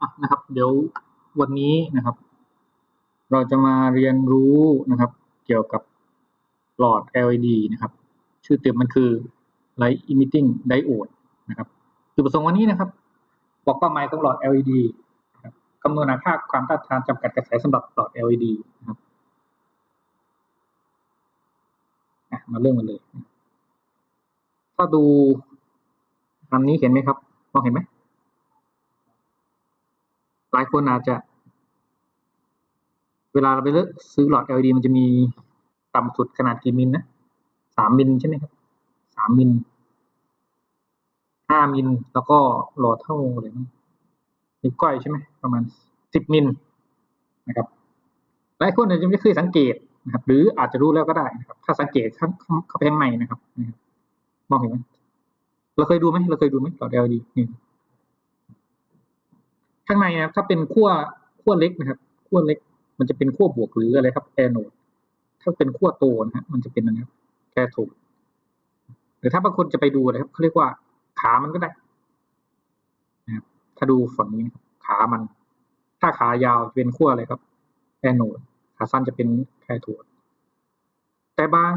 อะนะครับ เดี๋ยววันนี้นะครับ เราจะมาเรียนรู้นะครับ เกี่ยวกับหลอด LED นะครับ ชื่อเต็มมันคือ Light Emitting Diode นะครับจุดประสงค์วันนี้นะครับ บอกเป้าหมายของหลอด LED นะครับคำนวณหาค่าความต้านทานจำกัดกระแสสำหรับหลอด LED นะครับมาเริ่มกันเลย ถ้าดูอันนี้เห็นไหมครับ มองเห็นไหม ลายคนอาจจะ เวลาเราไปเลือกซื้อหลอด LED มันจะมีต่ำสุดขนาดกี่มิลนะสามมิลใช่ไหมครับสามมิลห้ามิลแล้วก็หลอดเท่าอะไรนะนิ้วก้อยใช่ไหมประมาณสิบมิลนะครับหลายคนอาจจะไม่เคยสังเกตนะครับ หรืออาจจะรู้แล้วก็ได้นะครับ ถ้าสังเกตข้างเข้าไปข้างในนะครับ มองเห็นไหมเราเคยดูไหมเราเคยดูไหมหลอด LED นี่ ข้างในนะครับถ้าเป็นขั้วขั้วเล็กนะครับขั้วเล็ก มันจะเป็นขั้วบวกหรืออะไรครับแอนโนดถ้าเป็นขั้วโตนะฮะมันจะเป็นนะครับแคโทดหรือถ้าบางคนจะไปดูนะครับเขาเรียกว่าขามันก็ได้นะครับถ้าดูฝั่งนี้นะครับขามัน ถ้าขายาวจะเป็นขั้วอะไรครับแอนโนดขาสั้นจะเป็นแคโทดแต่บาง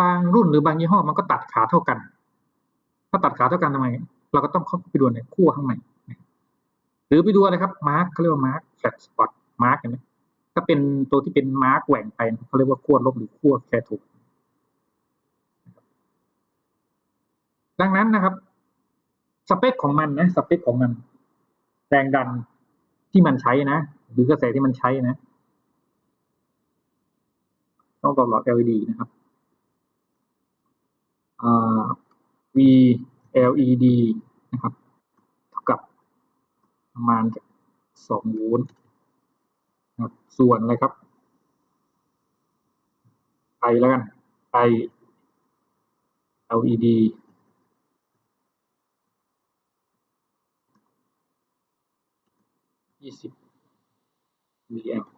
บางรุ่นหรือบางยี่ห้อมันก็ตัดขาเท่ากัน ถ้าตัดขาเท่ากันทำไม เราก็ต้องเข้าไปดูในขั้วข้างในหรือไปดูอะไรครับมาร์กเขาเรียกว่ามาร์กแฟลตสปอตมาร์กเห็นไหมถ้าเป็นตัวที่เป็นมาร์กแหว่งไปเขาเรียกว่าขั้วลบหรือขั้วแคทดดังนั้นนะครับสเปคของมันนะสเปคของมันแรงดันที่มันใช้นะ หรือกระแสที่มันใช้นะ ต้องต่อหลอด LED นะครับ V LED นะครับ เท่ากับประมาณสองโวลต์นะครับส่วนอะไรครับ I แล้วกัน I LED ยี่สิบมิลลิแอมป์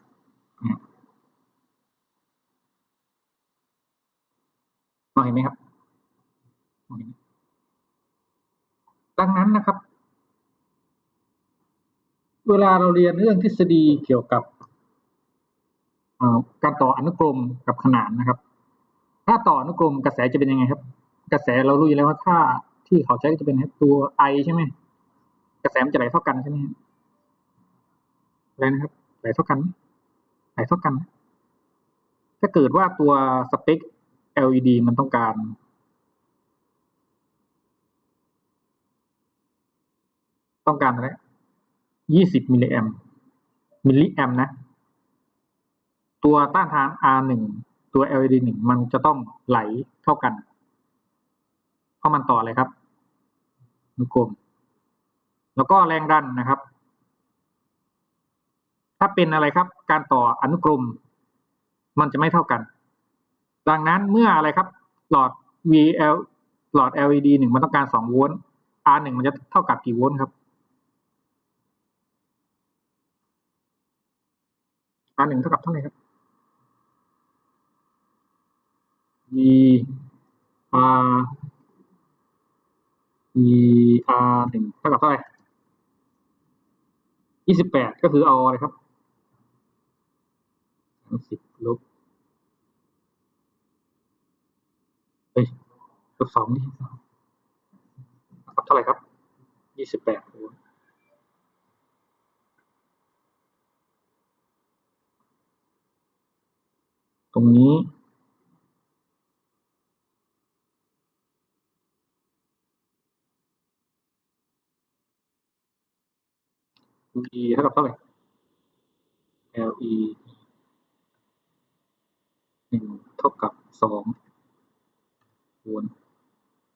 มองเห็นไหมครับมองเห็นไหม ดังนั้นนะครับ เวลาเราเรียนเรื่องทฤษฎีเกี่ยวกับการต่ออนุกรมกับขนานนะครับ ถ้าต่ออนุกรมกระแสจะเป็นยังไงครับ กระแสเรารู้อยู่แล้วว่าถ้าที่เขาใช้จะเป็นตัวไอใช่ไหมกระแสมันจะไหลเท่ากันใช่ไหมอะไรนะครับ ไหลเท่ากัน ไหลเท่ากัน ถ้าเกิดว่าตัวสเปค LED มันต้องการ ต้องการอะไรยี่สิบมิลลิแอมมิลลิแอมนะ ตัวต้านทาน R1 ตัว LED 1 มันจะต้องไหลเท่ากัน เพราะมันต่ออะไรครับนุกลมแล้วก็แรงดันนะครับ ถ้าเป็นอะไรครับ การต่ออนุกรม มันจะไม่เท่ากัน ดังนั้นเมื่ออะไรครับ หลอด VL หลอด LED 1 มันต้องการ 2 โวลต์ R1 มันจะเท่ากับกี่โวลต์ครับ R หนึ่งเท่ากับเท่าไหร่ครับ V R V R หนึ่งเท่ากับเท่าไหร่ยี่สิบแปดก็คือเอาอะไรครับสามสิบลบเฮ้ยลบสองนี่ครับเท่าไหร่ครับยี่สิบแปด ตรงนี้ V เท่ากับเท่าไหร่ LE หนึ่งเท่ากับสองโวลต์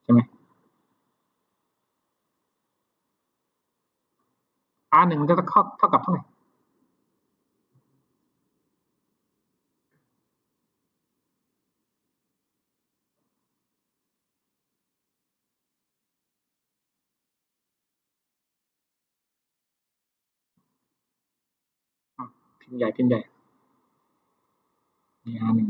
ใช่ไหม R หนึ่งจะเท่าเท่ากับเท่าไหร่ิมใหญ่พิมใหญ่นี่อันหนึ่ง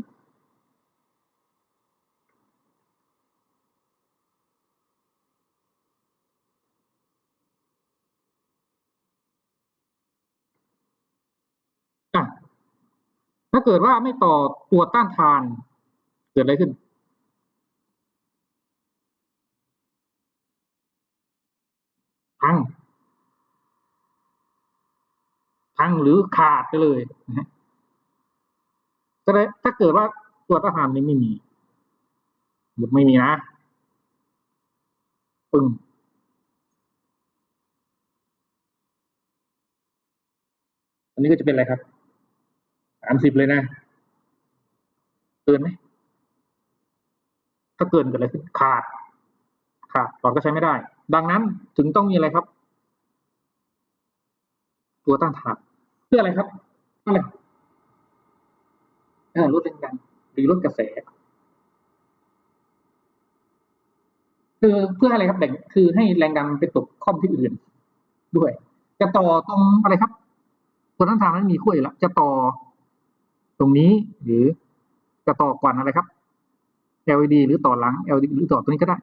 ถ้าเกิดว่าไม่ต่อตัวต้านทาน เกิดอะไรขึ้น พังหรือขาดไปเลยนะฮะก็ได้ถ้าเกิดว่าตัวต้านทานนี้ไม่มีหมุดไม่มีนะปึ้งอันนี้ก็จะเป็นอะไรครับสามสิบเลยนะ เกินไหมถ้าเกินเกิดอะไรขึ้นขาด ขาดหลอดก็ใช้ไม่ได้ ดังนั้นถึงต้องมีอะไรครับ ตัวต้านทาน พื่ออะไรครับเพื่ออะไรลดแรงดันหรือลดกระแส คือเพื่ออะไรครับแบ่งคือให้แรงดันไปตกข้อมที่อื่น ด้วยจะต่อตรงอะไรครับตัวต้านทานนั้นมีขั้วอยู่แล้วจะต่อตรงนี้หรือจะต่อก่อนอะไรครับ LED หรือต่อหลัง LED หรือต่อตรงนี้ก็ได้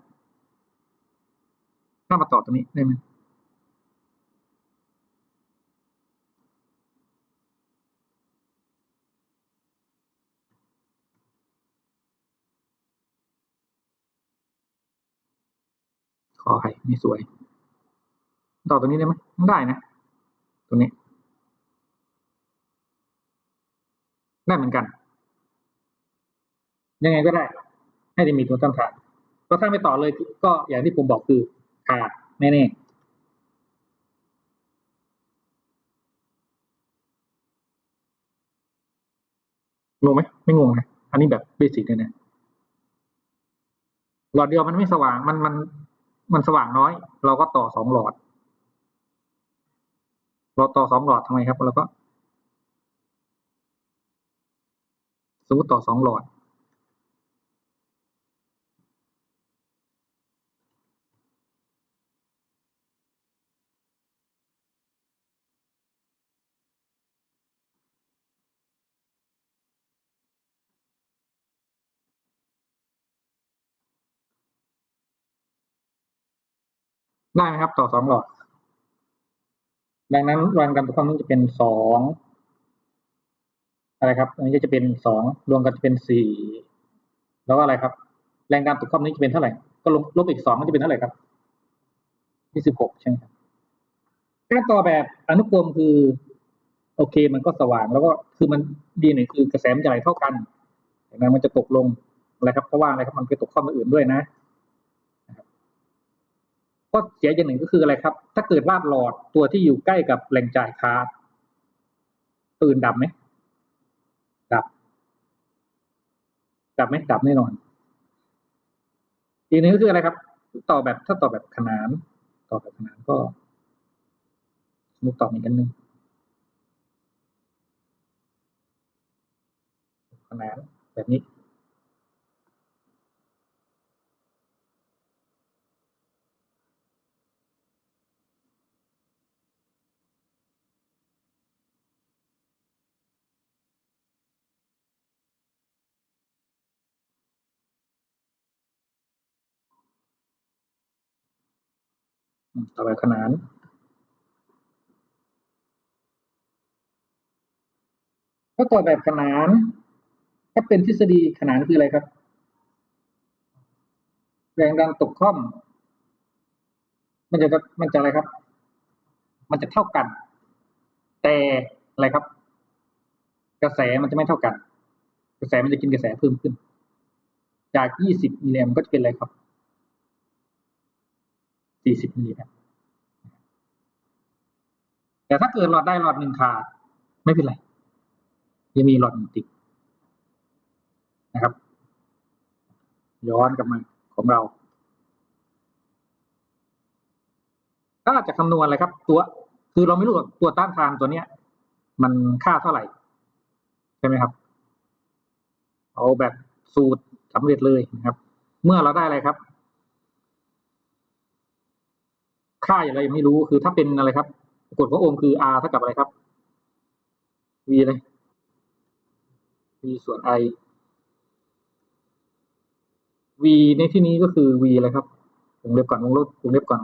ถ้ามาต่อตรงนี้ได้ไหมข อให้ไม่สวย ต่อตรงนี้ได้ไหมได้นะ ตรงนี้ ได้เหมือนกัน ยังไงก็ได้ ให้ได้มีตัวต้านทานเพราะถ้าไม่ต่อเลยก็อย่างที่ผมบอกคือขาดแน่ๆงงไหมไม่งงนะ อันนี้แบบเบสิกเลยนะ หลอดเดียวมันไม่สว่าง มันมัน มันสว่างน้อย เราก็ต่อสองหลอด เราต่อสองหลอดทำไมครับเราก็สมมติต่อสองหลอด ได้ไหมครับ ต่อสองหลอด ดังนั้นแรงดันตัวความนี้จะเป็นสองอะไรครับอันนี้ก็จะเป็นสองรวมกันจะเป็นสี่แล้วก็อะไรครับ แรงดันตัวความนี้จะเป็นเท่าไหร่ ก็ลบลบอีกสองมันจะเป็นเท่าไหร่ครับยี่สิบหกใช่ไหมครับการต่อแบบอนุกรมคือ โอเค มันก็สว่างแล้วก็คือมันดีหน่อยคือกระแสมันจะไหลเท่ากันแต่นั้นมันจะตกลงอะไรครับเพราะว่าอะไรครับมันไปตกข้อมอื่นด้วยนะ ข้อเสียอย่างหนึ่งก็คืออะไรครับ ถ้าเกิดว่าหลอดตัวที่อยู่ใกล้กับแหล่งจ่ายขาร์ดตื่นดับไหมดับ ดับไหมดับแน่นอนอีกหนึ่งก็คืออะไรครับ ต่อแบบถ้าต่อแบบขนาน ต่อแบบขนานก็สมมติต่ออีกอันหนึ่งขนานแบบนี้ ต่อแบบขนานถ้าต่อแบบขนาน ถ้าเป็นทฤษฎีขนานคืออะไรครับ แรงดันตกข้อม มันจะมันจะอะไรครับ มันจะเท่ากัน แต่อะไรครับ กระแสมันจะไม่เท่ากัน กระแสมันจะกินกระแสเพิ่มขึ้น จาก 20 มิลลิแอมก็จะเป็นอะไรครับ 40มิลลิแอมแต่ถ้าเกิดหลอดได้หลอดหนึ่งขาดไม่เป็นไรยังมีหลอดหนึ่งติดนะครับ ย้อนกลับมาของเราถ้าจะคำนวณอะไรครับ ตัวคือเราไม่รู้ตัวต้านทานตัวเนี้ย มันค่าเท่าไหร่ ใช่ไหมครับ เอาแบบสูตรสำเร็จเลยนะครับ เมื่อเราได้อะไรครับ ค่าอย่างไรยังไม่รู้คือถ้าเป็นอะไรครับกฎของโอห์มคือ R เท่ากับอะไรครับ V เลย V ส่วน I V ในที่นี้ก็คือ V อะไรครับวงเล็บก่อนวงเล็บวงเล็บก่อน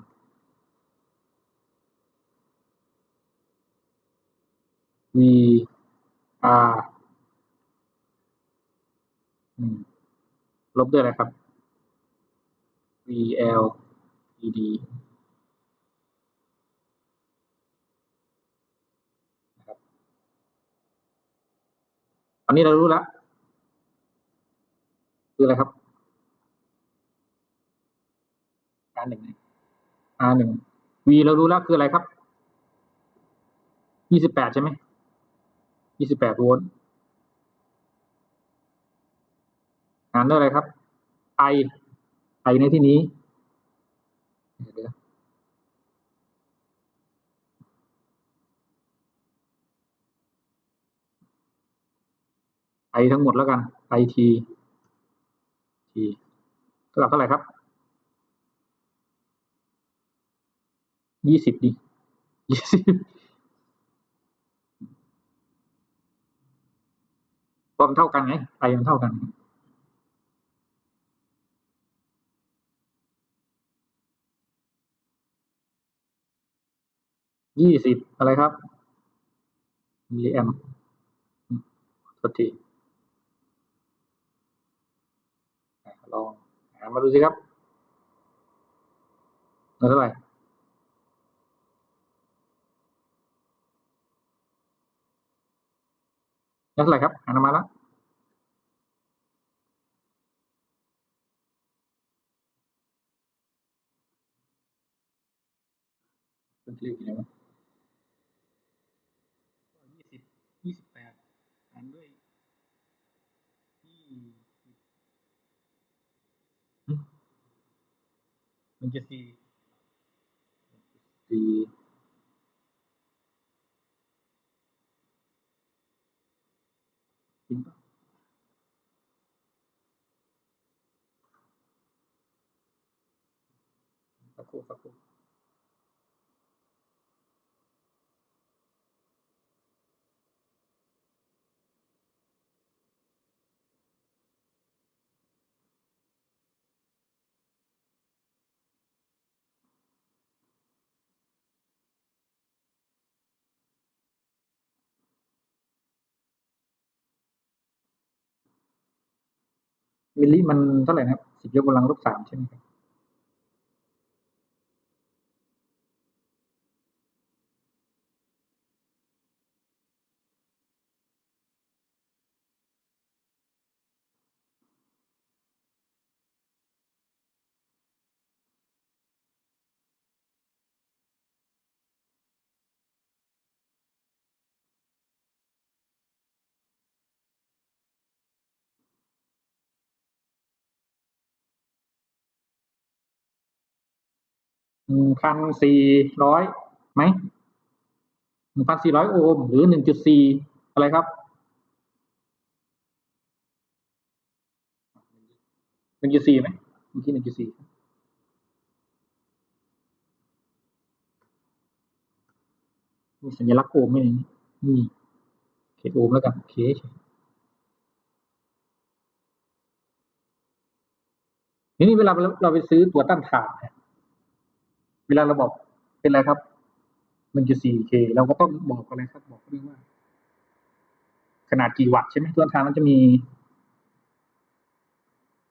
V R อืมลบด้วยอะไรครับ VL ED ครับ อันนี้เรารู้แล้วคืออะไรครับ R หนึ่ง R หนึ่ง V เรารู้แล้วคืออะไรครับ ยี่สิบแปดใช่ไหม ยี่สิบแปดโวลต์หารด้วยอะไรครับ I I ในที่นี้เดี๋ยว ไอทั้งหมดแล้วกัน i t t เท่ากับเท่าไหร่ครับยี่สิบดิยี่สิบพอมันเท่ากันไงไอมันเท่ากันยี่สิบอะไรครับมิลลิแอมโทษทีอะ ลองหามาดูสิครับเท่าไหร่เท่าไหร่ครับหามาแล้วเป็นที่กี่แล้วยี่สิบยี่สิบแปดหารด้วยยี่สิบ มันจะสี่สี่จริงปะสักครู่สักครู่ มิลลิมันเท่าไหร่นะครับสิบยกกำลังลบสามใช่ไหมครับ หนึ่งพันสี่ร้อยไหมหนึ่งพันสี่ร้อยโอห์มหรือหนึ่งจุดสี่อะไรครับหนึ่งจุดสี่ไหมเมื่อกี้หนึ่งจุดสี่มีสัญลักษณ์โอห์มไหมในนี้ไม่มีโอเคโอห์มแล้วกันโอเคทีนี้เวลาเราเราไปซื้อตัวต้านทานเนี่ย เวลาเราบอกเป็นอะไรครับ มันจะ 4K เราก็ต้องบอกอะไรครับ บอกเรื่องว่า ขนาดกี่วัตต์ใช่ไหมตัวต้นทานมันจะมี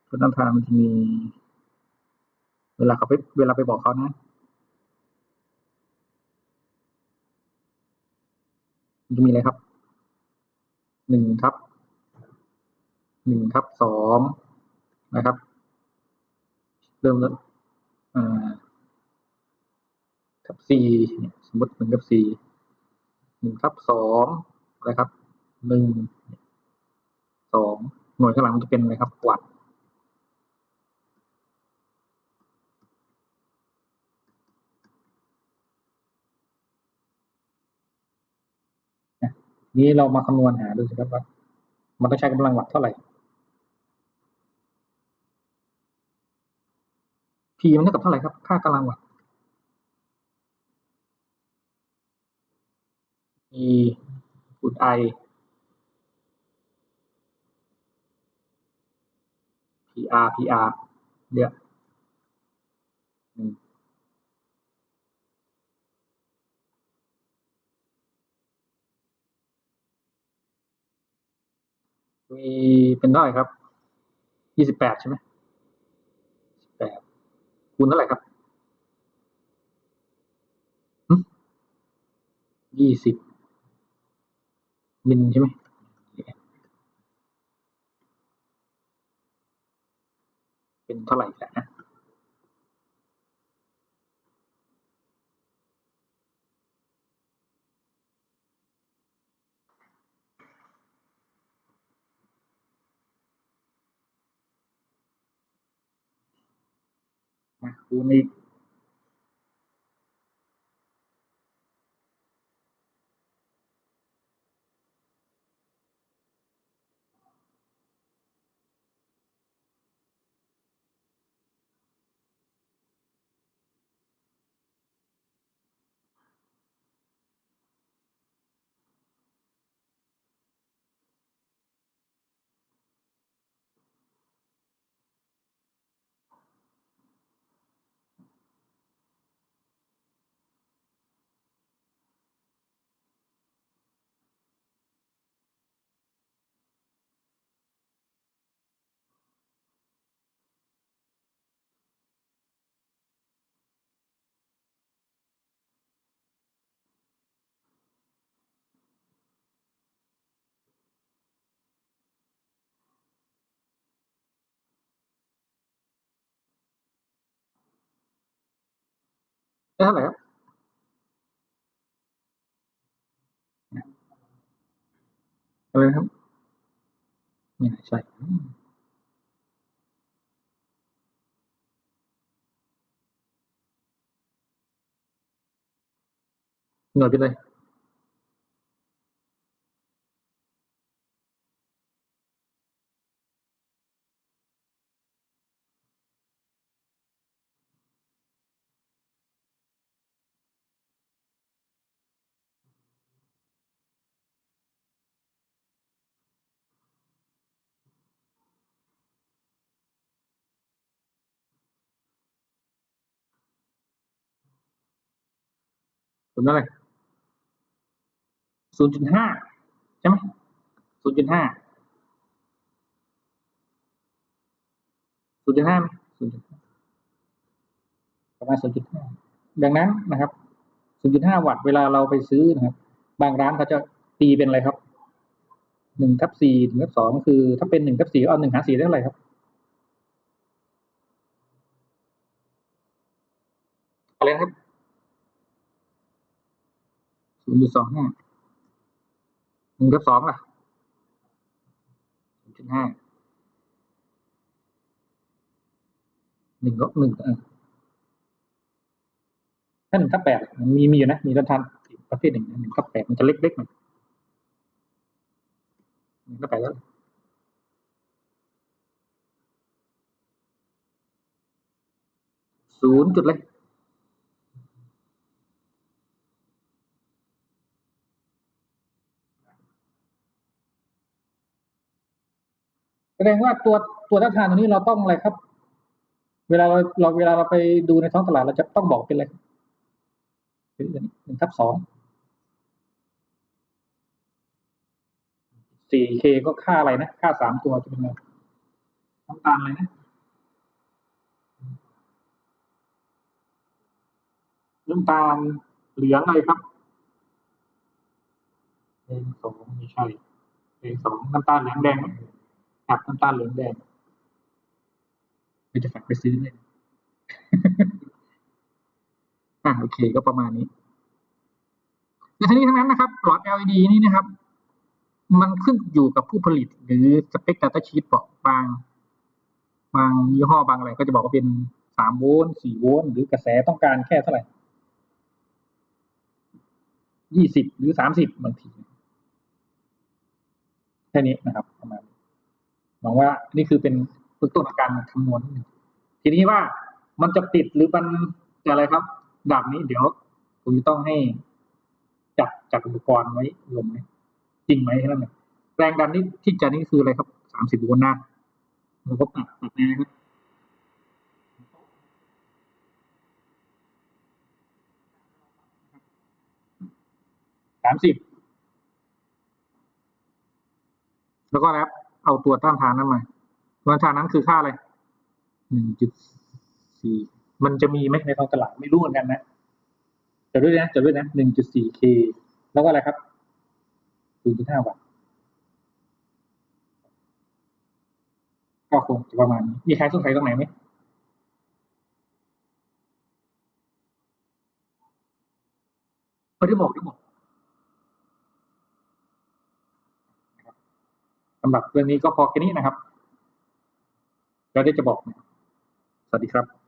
ตัวต้นทานมันจะมี เวลาเขาไปเวลาไปบอกเขานะมันจะมีอะไรครับหนึ่งทับหนึ่งทับสองนะครับ เริ่มแล้วอ่า ทับสี่เนี่ยสมมติหนึ่งทับสี่หนึ่งทับสองอะไรครับหนึ่งสองหน่วยข้างหลังมันจะเป็นอะไรครับวัตต์นะนี้เรามาคำนวณหาดูสิครับว่ามันต้องใช้กำลังวัตต์เท่าไหร่ P มันเท่ากับเท่าไหร่ครับ ค่ากำลังวัตต์ E คูณ I PR PR เรียกอืม V เป็นเท่าไหร่ครับ ยี่สิบแปดใช่ไหมแปดคูณเท่าไหร่ครับยี่สิบ มิลใช่ไหมเป็นเท่าไหร่กันนะมาคูณอีก ได้เท่าไหร่ค รับอะไรนะครับไม่น่าใช่อืมหน่วยไปเลยศูนย์เท่าไหร่ศูนย์จุดห้าใช่ไหมศูนย์จุดห้าศูนย์จุดห้าศูนย์จุดประมาณศูนย์จุดห้าดังนั้นนะครับศูนย์จุดห้าวัตต์เวลาเราไปซื้อนะครับ บางร้านเขาจะตีเป็นอะไรครับหนึ่งทับสี่หนึ่งทับสองคือ ถ้าเป็นหนึ่งทับสี่เอาหนึ่งหารสี่ได้เท่าไหร่ครับอะไรครับ นย์จุดสองห้าหนึ่งทับสองล่ะศูนย์จุดห้าหนึ่งก็หนึ่งอถ้าหนึ่งทับแปดมันมีมีอยู่นะ มีรัฐทานประเภทหนึ่งหนึ่งทับแปดมันจะเล็กๆหน่อยหนึ่งทับแปดแล้วศูนย์จุดเลย ดงว่าตัวตัวต้านทานตัวนี้เราต้องอะไรครับ เวลาเราเราเวลาเราไปดูในท้องตลาดเราจะต้องบอกเป็นอะไรเป็นอันนี้หนึ่งทับสองสี่เคก็ค่าอะไรนะ ค่าสามตัวจะเป็นอะไรน้ำตาลอะไรนะน้ำตาลเหลืองอะไรครับเองสองไม่ใช่เองสองน้ำตาลเหลืองแดง ไหมครัน้ำตาลเหลืองแดงไม่จะฝากไปซื้อเลยอ่าโอเคก็ประมาณนี้แต่ทั้งนี้ทั้งนั้นนะครับ หลอด LED นี่นะครับ มันขึ้นอยู่กับผู้ผลิต หรือสเปค Data Sheet บอกบาง บางยี่ห้อบางอะไร ก็จะบอกว่าเป็นสามโวลต์สี่โวลต์หรือกระแสต้องการแค่เท่าไหร่ยี่สิบหรือสามสิบ บางที แค่นี้นะครับ ประมาณ นี้หวังว่านี่คือเป็นเบื้องต้นการคำนวณทีนี้ว่ามันจะติดหรือมันจะอะไรครับดับนี้เดี๋ยวผมจะต้องให้จัดจัดอุปกรณ์ไว้ลงไหมจริงไหมแค่นั้นแรงดันนี่ที่จะนี่คืออะไรครับสามสิบโวลต์นะเราก็ตัดตัดนะครับสามสิบแล้วก็นะครับ เอาตัวต้านทานนั้นมาราคานนั้นคือค่าอะไรหนึ่งจุดสี่มันจะมีไหมในท้องตลาดไม่รู้เหมือนกันนะจดด้วยนะจดด้วยนะหนึ่งจุดสี่เคแล้วก็อะไรครับศูนย์จุดห้าวัตต์ก็คงจะประมาณนี้มีใครสงสัยตรงไหนไหมไม่ได้บอกได้บอกนะครับ สำหรับเรื่องนี้ก็พอแค่นี้นะครับแล้วได้จะบอกนะสวัสดีครับ